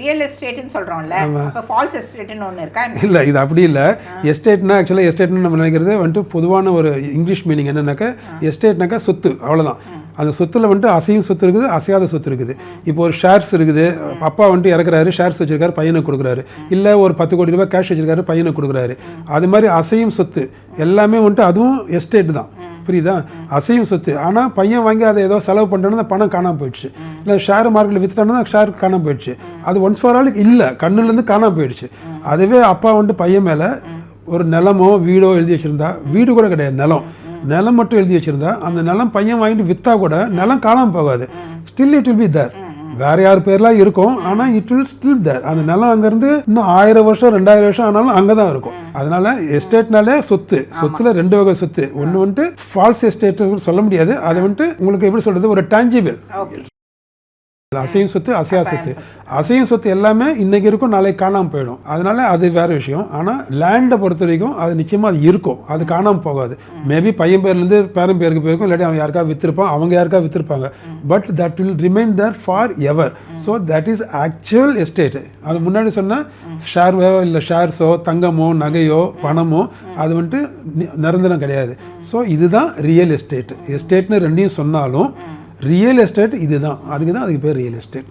Real எஸ்டேட்னு சொல்றோம்ல அப்ப falls எஸ்டேட்னு ஒண்ணு இருக்கா? இல்லை இது அப்படி இல்லை. எஸ்டேட்னா ஆக்சுவலாக எஸ்டேட்னு நம்ம நினைக்கிறது வந்துட்டு பொதுவான ஒரு இங்கிலீஷ் மீனிங் என்னன்னாக்கா எஸ்டேட்னாக்கா சொத்து அவ்வளோதான் அந்த சொத்துல வந்துட்டு அசையும் சொத்து இருக்குது அசையாத சொத்து இருக்குது. இப்போ ஒரு ஷேர்ஸ் இருக்குது அப்பா வந்துட்டு இறக்குறாரு ஷேர்ஸ் வச்சிருக்காரு பையனுக்கு கொடுக்குறாரு. இல்லை ஒரு பத்து கோடி ரூபாய் கேஷ் வச்சிருக்காரு பையனுக்கு கொடுக்குறாரு. அது மாதிரி அசையும் சொத்து எல்லாமே வந்துட்டு அதுவும் எஸ்டேட் தான். புரியுதா? அசையும் சொத்து. ஆனால் பையன் வாங்கி அதை ஏதோ செலவு பண்ணுறோன்னா பணம் காணாமல் போயிடுச்சு. இல்லை ஷேர் மார்க்கெட்டில் வித்துட்டானா ஷேர் காணாமல் போயிடுச்சு. அது ஒன்ஸ் ஃபார் ஆல் இல்லை. கண்ணுலேருந்து காணாமல் போயிடுச்சு. அதுவே அப்பா வந்துட்டு பையன் மேலே ஒரு நிலமோ வீடோ எழுதி வச்சுருந்தா வீடு கூட கிடையாது நிலம். நிலம் மட்டும் எழுதி வச்சுருந்தா அந்த நிலம் பையன் வாங்கிட்டு விற்றா கூட நிலம் காணாமல் போகாது. Still it will be there வேற யார் பேர்லாம் இருக்கும் ஆனால் இட் வில் ஸ்டில் தேர் அந்த நிலம் அங்கேருந்து இன்னும் ஆயிரம் வருஷம் ரெண்டாயிரம் வருஷம் ஆனாலும் அங்கே தான் இருக்கும். அதனால எஸ்டேட்னாலே சொத்து. சொத்துல ரெண்டு வகை சொத்து. ஒன்று வந்துட்டு ஃபால்ஸ் எஸ்டேட் சொல்ல முடியாது. அது வந்துட்டு உங்களுக்கு எப்படி சொல்றது? ஒரு டேஞ்சிபிள் அசையும் சொத்து அசையா சொத்து. அசையும் சொத்து எல்லாமே இன்னைக்கு இருக்கும் நாளைக்கு காணாமல் போயிடும். அதனால அது வேற விஷயம். ஆனால் லேண்டை பொறுத்த வரைக்கும் அது நிச்சயமாக அது இருக்கும். அது காணாமல் போகாது. மேபி பையன் பேர்லேருந்து பேரன் பேருக்கு போயிருக்கும் இல்லாட்டி அவன் யாருக்கா வித்திருப்பான் அவங்க யாருக்கா வித்திருப்பாங்க. But that will remain there forever so that is actual estate அது முன்னாடி சொன்னால் ஷேர்வோ இல்லை ஷேர்ஸோ தங்கமோ நகையோ பணமோ அது வந்துட்டு நிரந்தரம் கிடையாது. ஸோ இதுதான் ரியல் எஸ்டேட் எஸ்டேட்னு ரெண்டையும் சொன்னாலும் ரியல் எஸ்டேட் இதுதான். அதுக்கு தான் அதுக்கு பேர் ரியல் எஸ்டேட்